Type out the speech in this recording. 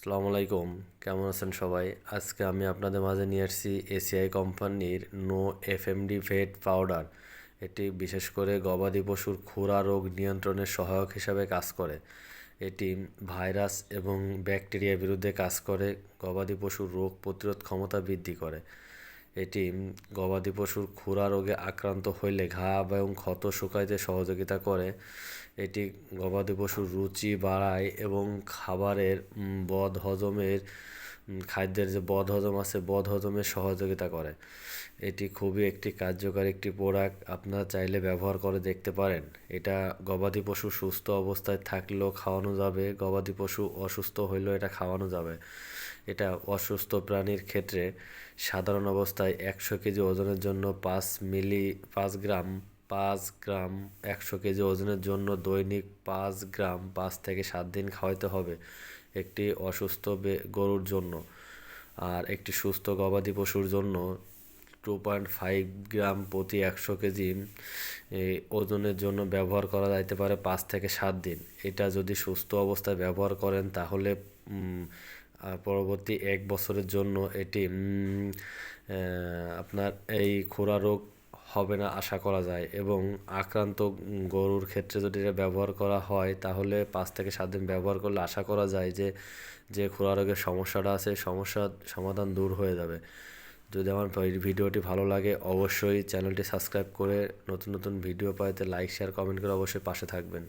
আসসালামু আলাইকুম। কেমন আছেন সবাই? আজকে আমি আপনাদের মাঝে নিয়ে আসছি এসিআই কোম্পানির নো এফএমডি ভেট পাউডার এটি বিশেষ করে গবাদি পশুর খুরা রোগ নিয়ন্ত্রণের সহায়ক হিসাবে কাজ করে। এটি ভাইরাস এবং ব্যাকটেরিয়ার বিরুদ্ধে কাজ করে, গবাদি পশুর রোগ প্রতিরোধ ক্ষমতা বৃদ্ধি করে। এটি গবাদি পশুর খুরা রোগে আক্রান্ত হইলে ঘা এবং ক্ষত শুকাইতে সহযোগিতা করে। এটি গবাদি পশুর রুচি বাড়ায় এবং খাবারের বদ হজমের খাদ্যের যে বদ হজম আছে বদ হজমের সহযোগিতা করে। এটি খুবই একটি কার্যকর একটি প্রোডাক্ট আপনারা চাইলে ব্যবহার করে দেখতে পারেন। এটা গবাদি পশু সুস্থ অবস্থায় থাকলেও খাওয়ানো যাবে, গবাদি পশু অসুস্থ হইলেও এটা খাওয়ানো যাবে। এটা অসুস্থ প্রাণীর ক্ষেত্রে সাধারণ অবস্থায় একশো কেজি ওজনের জন্য পাঁচ মিলি, পাঁচ গ্রাম পাঁচ গ্রাম একশো কেজি ওজনের জন্য দৈনিক পাঁচ গ্রাম পাঁচ থেকে সাত দিন খাওয়াইতে হবে। একটি অসুস্থ গরুর জন্য আর একটি সুস্থ গবাদি পশুর জন্য টু পয়েন্ট ফাইভ গ্রাম প্রতি একশো কেজি ওজনের জন্য ব্যবহার করা যাইতে পারে পাঁচ থেকে সাত দিন। এটা যদি সুস্থ অবস্থায় ব্যবহার করেন তাহলে পরবর্তী এক বছরের জন্য এটি আপনার এই খোরা রোগ হবে না আশা করা যায়। এবং আক্রান্ত গরুর ক্ষেত্রে যদি এটা ব্যবহার করা হয়, তাহলে পাঁচ থেকে সাত দিন ব্যবহার করলে আশা করা যায় যে যে খোলা রোগের সমস্যাটা আছে সমস্যার সমাধান দূর হয়ে যাবে। যদি আমার ভিডিওটি ভালো লাগে, অবশ্যই চ্যানেলটি সাবস্ক্রাইব করে নতুন নতুন ভিডিও পাইতে লাইক, শেয়ার, কমেন্ট করে অবশ্যই পাশে থাকবেন।